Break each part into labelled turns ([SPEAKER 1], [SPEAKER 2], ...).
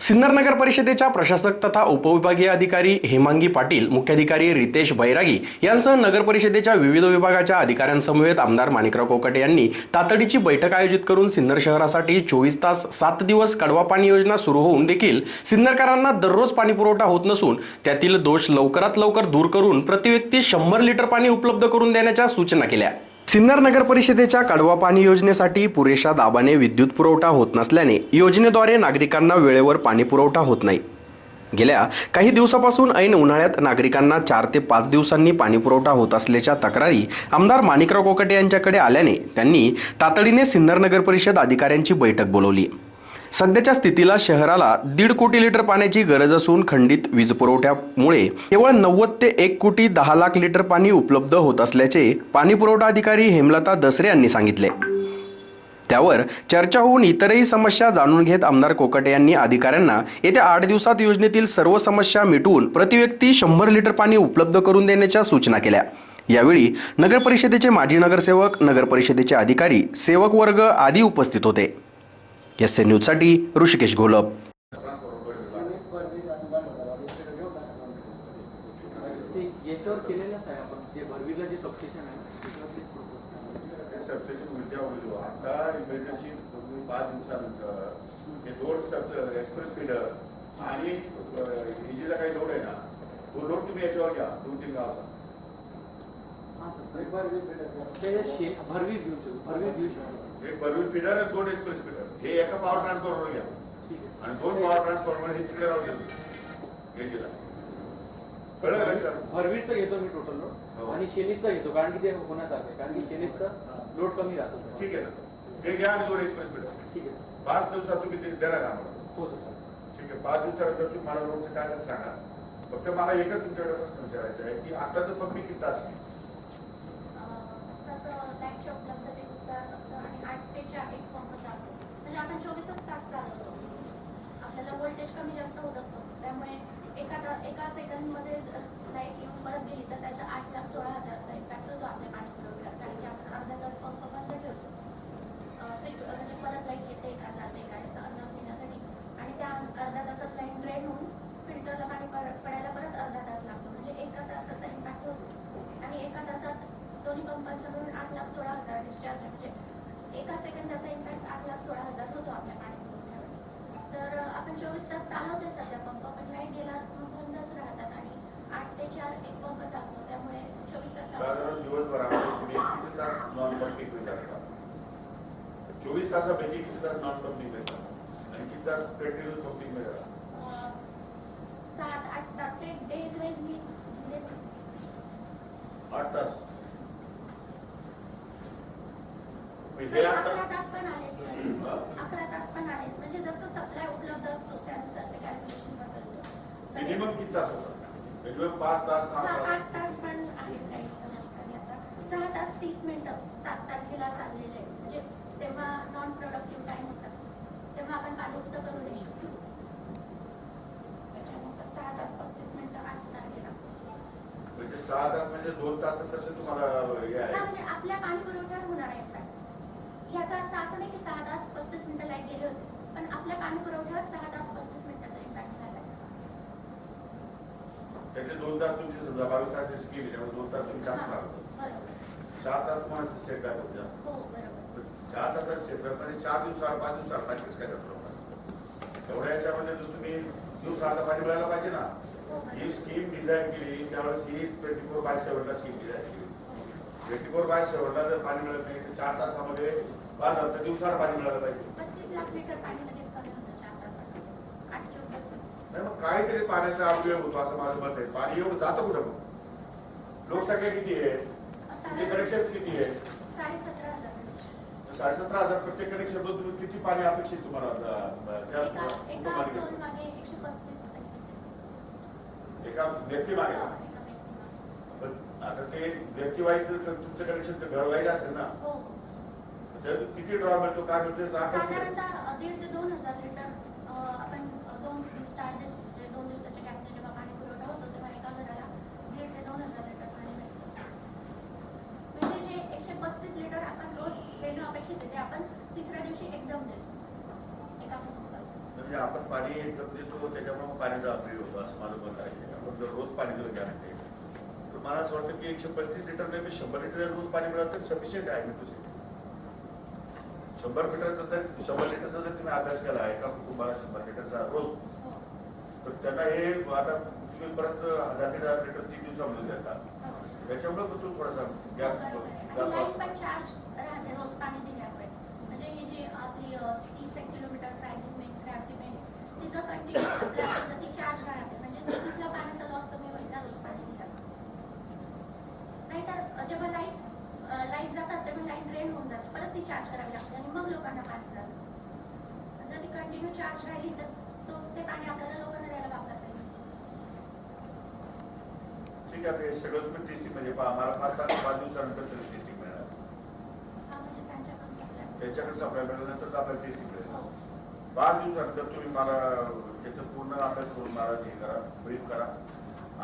[SPEAKER 1] सिन्नर नगर परिषदेच्या प्रशासक तथा उपविभागीय अधिकारी हेमांगी पाटील मुख्याधिकारी रितेश बैरागी यांसह नगर परिषदेच्या विविध विभागाच्या अधिकाऱ्यांसमवेत आमदार माणिकराव कोकटे यांनी तातडीची बैठक आयोजित करून सिन्नर शहरासाठी चोवीस तास सात दिवस कडवा पाणी योजना सुरू होऊन देखील सिन्नरकरांना दररोज पाणी पुरवठा होत नसून त्यातील दोष लवकरात लवकर दूर करून प्रतिव्यक्ती शंभर लिटर पाणी उपलब्ध करून देण्याच्या सूचना केल्या. सिन्नर नगर परिषदेच्या कडवा पाणी योजनेसाठी पुरेशा दाबाने विद्युत पुरवठा होत नसल्याने योजनेद्वारे नागरिकांना वेळेवर पाणी पुरवठा होत नाही. गेल्या काही दिवसापासून ऐन उन्हाळ्यात नागरिकांना चार ते पाच दिवसांनी पाणी पुरवठा होत असल्याच्या तक्रारी आमदार माणिकराव कोकटे यांच्याकडे आल्याने त्यांनी तातडीने सिन्नर नगर परिषद अधिकाऱ्यांची बैठक बोलवली. सध्याच्या स्थितीला शहराला दीड कोटी लिटर पाण्याची गरज असून खंडित वीज पुरवठ्यामुळे केवळ नव्वद ते एक कोटी दहा लाख लिटर पाणी उपलब्ध होत असल्याचे पाणी पुरवठा अधिकारी हेमलता दसरे यांनी सांगितले. त्यावर चर्चा होऊन इतरही समस्या जाणून घेत आमदार कोकटे यांनी अधिकाऱ्यांना येत्या आठ दिवसात योजनेतील सर्व समस्या मिटवून प्रतिव्यक्ती शंभर लिटर पाणी उपलब्ध करून देण्याच्या सूचना केल्या. यावेळी नगरपरिषदेचे माजी नगरसेवक नगरपरिषदेचे अधिकारी सेवक वर्ग आदी उपस्थित होते. एस ए न्यूजसाठी ऋषिकेश घोलप
[SPEAKER 2] हे. आणि काही लोड आहे ना तो लोड तुम्ही याच्यावर घ्या दोन तीन गावचा.
[SPEAKER 3] भरवी देऊ शकतो भरवी देऊ शकतो.
[SPEAKER 2] एक बर्विल फीडर आणि दोन एक्सप्रेस फीडर हे एका पॉवर ट्रान्सफॉर्मर घ्या.
[SPEAKER 3] ठीक आहे.
[SPEAKER 2] आणि दोन पॉवर ट्रान्सफॉर्मर हे तिकडे राहू शकतो एजीला कळलं का? सर
[SPEAKER 3] भरवीचं घेतो मी टोटल
[SPEAKER 2] हो.
[SPEAKER 3] लोड आणि शेलीचं घेतो कारण की ते होण्याचं आहे. कारण की शेलीचं लोड कमी राहतो.
[SPEAKER 2] ठीक आहे ना. ते घ्या आणि दोन एक्सप्रेस फीडर
[SPEAKER 3] ठीक आहे.
[SPEAKER 2] पाच दिवसात तुम्ही ते देणार आम्हाला.
[SPEAKER 3] हो सर
[SPEAKER 2] ठीक आहे. पाच दिवसानंतर तुम्ही मला रोजचं काय सांगा. फक्त मला एकच तुमच्याकडे प्रश्न विचारायचा आहे की आताचं पंपिंग किती तास आहे?
[SPEAKER 4] लाईटच्या उपलब्धतेनुसार असतं आणि आठ ते चार एक पंप चालतो म्हणजे आपण चोवीसच तास चालवतो आपल्याला व्होल्टेज कमी जास्त होत असतो त्यामुळे एका ता- एका सेकंदमध्ये लाइट येऊन परत गेली तर त्याच्या आठ लाख सोळा हजारचा इम्पॅक्ट होतो आपल्या पाणी पुरवठ्यावर कारण की आपण अर्धा तास पंप बंद ठेवतो अं, ते- म्हणजे परत लाइट येते का जाते का याचा अंदाज घेण्यासाठी आणि त्या अर्ध्या तासात लाइट ड्रेन होऊन फिल्टरला पाणी पड- पडायला परत अर्धा तास लागतो म्हणजे एका तासाचा इम्पॅक्ट होतो आणि एका तासात दोन्ही पंपांचा मिळून आठ लाख सोळा हजार डिस्चार्ज म्हणजे एका सेकंदाचा इम्पॅक्ट आठ लाख सोळा हजार होतो आपल्या पाणी पुरवठ्यावर तर अं, आपण चोवीस सध्या पंप पण लाइट गेला मग बंदच राहतात आणि आठ ते चार एक पंप चालतो. त्यामुळे चोवीस तास
[SPEAKER 2] साधारण दिवसभरामध्ये तुम्ही किती तास नॉन पंपिंग चोवीस तासापैकी किती तास नॉन पंपिंग आणि किती तास कंटिन्यूस पंपिंग मिळतात
[SPEAKER 4] अं, सात आठ तास ते डेज वाईज मी देते.
[SPEAKER 2] आठ तास मग हे आठ
[SPEAKER 4] अकरा
[SPEAKER 2] तास
[SPEAKER 4] तास पण आले सर अकरा तास पण आले म्हणजे जसं सप्लाय उपलब्ध असतो त्यानुसार ते कॅल्क्युलेशन बदलतो
[SPEAKER 2] मिनिमम किती तास होतात? मिनिमम पाच तास सहा तास?
[SPEAKER 4] पाच तास पण आहेत काही आता. सहा तास तीस मिनिटं सात तारखेला चाललेले आहे. म्हणजे तेव्हा नॉन प्रोडक्टिव्ह टाइम होता. तेव्हा आपण पाणी उपसा करू नाही शकतो. त्याच्यानंतर सहा तास पस्तीस मिनिटं आठ तारखेला.
[SPEAKER 2] म्हणजे सहा तास म्हणजे दोन तास तर तसे तुम्हाला हे
[SPEAKER 4] हा
[SPEAKER 2] आहे
[SPEAKER 4] म्हणजे आपल्या पाणी पुरवठ्यावर होणार आहे. याचा अर्थ असा नाही की सहा तास पस्तीस मिनिटं लाइट गेले होते. पण आपल्या पाणी पुरवठ्यावर सहा तास पस्तीस
[SPEAKER 2] त्याचे दोन तास तुमची समजा बावीस तास स्कीम आहे त्यामुळे दोन तास तुम्ही जास्त लागतो सहा तास तुम्हाला सेट होत जास्त चार तासात सेट करताना चार दिवसाला पाच दिवसाला पाणी काय करतो तेवढ्या याच्यामध्ये जर तुम्ही दिवसाला पाणी मिळायला पाहिजे ना
[SPEAKER 4] ही
[SPEAKER 2] स्कीम डिझाईन केली त्यावेळेस ही ट्वेंटी फोर बाय सेव्हनला स्कीम डिझाईन केली ट्वेंटी फोर बाय सेव्हनला जर पाणी मिळत नाही तर चार तासामध्ये पाच दिवसाला पाणी मिळालं पाहिजे काहीतरी पाण्याचा अपव्यय होतो असं माझं मत आहे. पाणी एवढं जातं कुठं मग? लोकसंख्या किती आहे? तुमचे कनेक्शन किती आहे?
[SPEAKER 4] साडे सतरा हजार connection.
[SPEAKER 2] साडेसतरा हजार प्रत्येक कनेक्शन तुम्ही किती पाणी अपेक्षित तुम्हाला त्या
[SPEAKER 4] एका
[SPEAKER 2] व्यक्ती मागे?
[SPEAKER 4] हो.
[SPEAKER 2] पण आता ते व्यक्ती वाईज तुमचं कनेक्शन घर वाईज असेल ना
[SPEAKER 4] हो
[SPEAKER 2] तर किती ड्रॉ मिळतो? काय मिळतो
[SPEAKER 4] दीड ते दोन हजार लिटर आपण दोन साडे ते दोन दिवसाच्या गॅपने जेव्हा पाणी पुरवठा होतो तेव्हा एका घराला दीड ते दोन हजार लिटर पाणी म्हणजे जे एकशे पस्तीस लिटर आपण रोज देणं अपेक्षित आहे ते आपण तिसऱ्या दिवशी एकदम देतो एका
[SPEAKER 2] म्हणजे आपण पाणी तर त्याच्यामुळे पाण्याचा अपग्रेड होतो असं माझं मत आहे. आपण जर रोज पाणी दिलं गॅरंटी तर मला असं वाटतं की एकशे पस्तीस लिटर नाही शंभर लिटर रोज पाणी मिळालं तर सफिशियंट आहे मी तुझे. शंभर लिटरचा जर शंभर लिटरचा जर तुम्ही अभ्यास केला एका कुटुंबाला शंभर लिटरचा रोज तर त्यांना हे आता तुम्ही हजार लिटर हजार लिटर दिवसामध्ये देतात. त्याच्यामुळे तू थोडासा गॅप जातो
[SPEAKER 4] लाइट
[SPEAKER 2] असं
[SPEAKER 4] पण चार्ज राहते रोज पाणी दिल्यामुळे म्हणजे ही जी आपली अ, तीस एक किलोमीटर प्रायझिंग मेंट ट्रॅफिक मेंट तिचं कंटिन्यू आपल्या पद्धती चार्ज राहते म्हणजे तिथल्या पाण्याचा लॉस कमी होईल ना रोज पाणी दिल्यामुळे नाहीतर अ, जेव्हा लाइट लाइट जातात तेव्हा लाइट ड्रेन होऊन जाते परत ती चार्ज करावी लागते आणि मग लोकांना पाणी जातं जर ती कंटिन्यू चार्ज राहिली तर तो ते पाणी आपल्याला लोकांना द्यायला वापरता येईल
[SPEAKER 2] ठीक आहे ते सगळं तुम्ही टेस्टिंग म्हणजे पहा, मला पाच तास पाच दिवसानंतर सगळं टेस्टिंग मिळणार.
[SPEAKER 4] हा म्हणजे
[SPEAKER 2] त्याच्याकडे सप्लाय मिळाल्यानंतर आपल्याला टेस्टिंग मिळेल.
[SPEAKER 4] हो
[SPEAKER 2] पाच दिवसानंतर तुम्ही मला त्याचं पूर्ण अभ्यास करून मला हे करा ब्रीफ करा.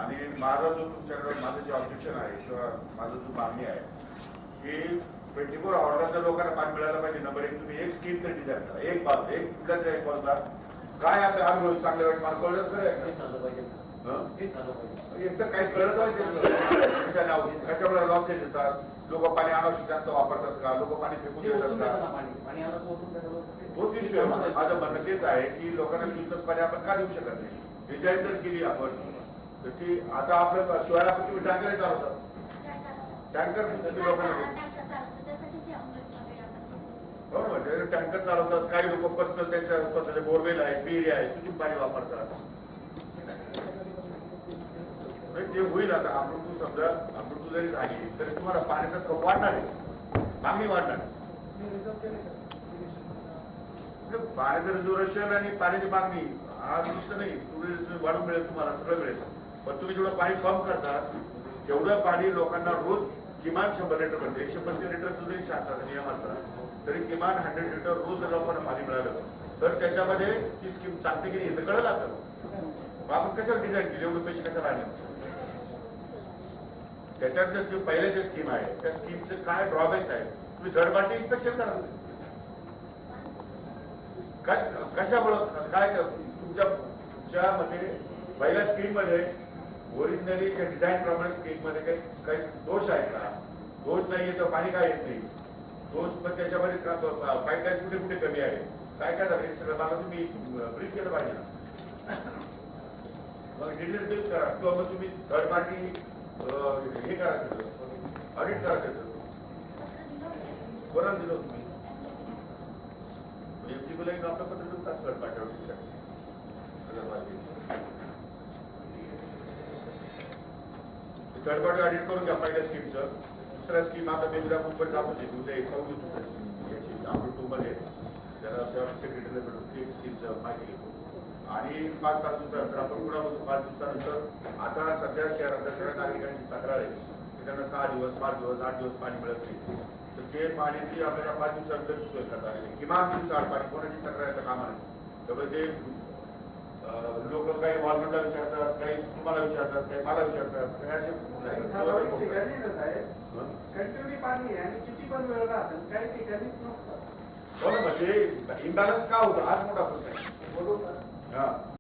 [SPEAKER 2] आणि माझा जो तुमच्याकडे माझं जे ऑब्जेक्शन आहे किंवा माझं जो मागणी आहे की ट्वेंटी फोर आवरला जर लोकांना पाणी मिळालं पाहिजे नंबर एक तुम्ही एक स्कीम तरी डिझाईन करा. एक बाब एक कुठल्या तरी एक बाजूला. काय आता अनुभव चांगले वाईट मला कळलं खरं एकदा काही कळत पाहिजे कशामुळे लॉसेस येतात लोक पाणी अनावश्यक जास्त वापरतात का? लोक पाणी फेकून देतात
[SPEAKER 3] देतं
[SPEAKER 2] का तोच आहे. माझं म्हणणं तेच आहे की लोकांना चोवीस पाणी आपण का देऊ शकत नाही? डिझाईन जर केली आपण. तर ती आता आपलं शिवाय आपण तुम्ही टँकर चालवतात टँकर तुम्ही लोकांना बरोबर टँकर चालवतात. काही लोक पर्सनल त्यांच्या स्वतःचे बोरवेल आहे विहिरी आहे तिथून पाणी वापरतात. म्हणजे ते होईल आता अमृतू समजा अमृतू जरी झाली तरी तुम्हाला पाण्याचा कप वाढणार आहे. मागणी वाढणार आहे. म्हणजे पाण्याचं रिझर्वेशन आणि पाण्याची मागणी हा नुसतं नाही तुम्ही वाढून मिळेल तुम्हाला सगळं मिळेल. पण तुम्ही जेवढं पाणी पंप करता तेवढं पाणी लोकांना रोज किमान शंभर लिटर म्हणजे एकशे पंचवीस लिटरचं जरी शासनाचा नियम असला तरी किमान हंड्रेड लिटर रोज जर लोकांना पाणी मिळालं. तर त्याच्यामध्ये ती स्कीम चालते की नाही हे तर कळलं आपल्याला. मग आपण कशाला डिझाईन केली? एवढे पैसे कशाला आणले? त्याच्यात जे पहिले जे स्कीम आहे त्या स्कीमचे काय ड्रॉबॅक्स आहे तुम्ही थर्ड पार्टी इन्स्पेक्शन करा कश- कशामुळं? काय तुमच्या तुमच्या मते पहिल्या स्कीममध्ये ओरिजिनली डिझाईन प्रमाणे स्कीममध्ये काही काही दोष आहेत का? दोष नाहीये तर पाणी काय येत नाही? दोष पण त्याच्यामध्ये पाईपलाईन कुठे कुठे कमी आहे? काय काय झालं? सगळं मला तुम्ही ब्रीफ केलं पाहिजे ना. मग डिटेल बिल करा. किंवा मग तुम्ही थर्ड पार्टी हे करा ऑडिट करा त्याचं
[SPEAKER 4] दिलं
[SPEAKER 2] तुम्ही एक आपलं पत्र देतात third party third party audit करून घ्या पहिल्या स्कीमचं दुसऱ्या स्कीम आता मी उद्या मुंबईत जातो ते उद्या एक आपण टू मध्ये त्याला त्या सेक्रेटरीला भेटून ती एक स्कीमचं माहिती घेतो आणि पाच पाच दिवसानंतर आपण पुन्हा बसू पाच दिवसानंतर आता सध्या शहरातल्या सगळ्या नागरिकांची तक्रार आहे की त्यांना सहा दिवस पाच दिवस आठ दिवस पाणी मिळत नाही. तर ते पाण्याची आपल्याला पाच दिवसानंतर सोय करता आली किमान दिवसाआड पाणी कोणाची तक्रार येतं कामा नाही त्यामुळे ते लोक काही वॉलमेंटला विचारतात काही तुम्हाला विचारतात काही मला विचारतात असे
[SPEAKER 5] ठिकाणी? कंटिन्यू पाणी आहे आणि किती पण वेळ राहतं काही ठिकाणीच नसतं.
[SPEAKER 2] ना म्हणजे इम्बॅलन्स का होतं? हाच मोठा प्रश्न आहे.
[SPEAKER 5] बरोबर
[SPEAKER 2] हा.